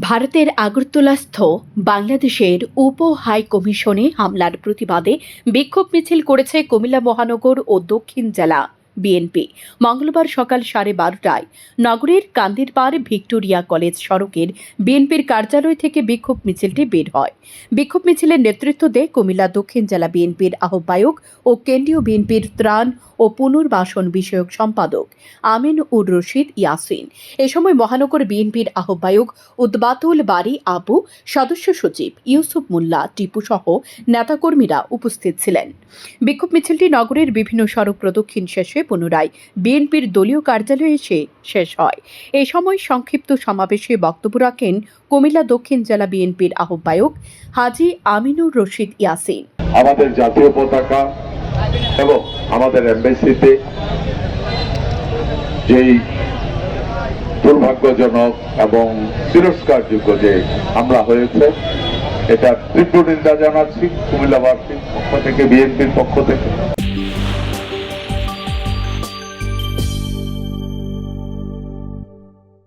ভারতের আগরতলাস্থ বাংলাদেশের উপ হাই কমিশনে হামলার প্রতিবাদে বিক্ষোভ মিছিল করেছে কুমিল্লা মহানগর ও দক্ষিণ জেলা বিএনপি। মঙ্গলবার সকাল সাড়ে বারোটায় নগরের কান্দিরপাড় ভিক্টোরিয়া কলেজ সড়কের বিএনপির কার্যালয় থেকে বিক্ষোভ মিছিলটি বের হয়। বিক্ষোভ মিছিলের নেতৃত্ব দেয় কুমিল্লা দক্ষিণ জেলা বিএনপির আহ্বায়ক ও কেন্দ্রীয় বিএনপির ত্রাণ ও পুনর্বাসন বিষয়ক সম্পাদক আমিন উর রশিদ ইয়াসিন। এ সময় মহানগর বিএনপির আহ্বায়ক উদ্বাতুল বাড়ি আবু, সদস্য সচিব ইউসুফ মোল্লা, টিপু সহ নেতাকর্মীরা উপস্থিত ছিলেন। বিক্ষোভ মিছিলটি নগরের বিভিন্ন সড়ক প্রদক্ষিণ শেষে পুনরায় বিএনপির দলীয় কার্যালয়ে এসে শেষ হয়। এ সময় সংক্ষিপ্ত সমাবেশে বক্তব্য রাখেন কুমিল্লা দক্ষিণ জেলা বিএনপির আহ্বায়ক হাজি আমিনুর রশিদ ইয়াসিন। আমাদের জাতীয় পতাকা এবং আমাদের এমবেসিতে যেই দুর্ভাগ্যজনক এবং তিরস্কারযোগ্য যে আমরা হয়েছে, এটা তীব্র নিন্দা জানাচ্ছি কুমিল্লাবাসীর পক্ষ থেকে, বিএনপির পক্ষ থেকে।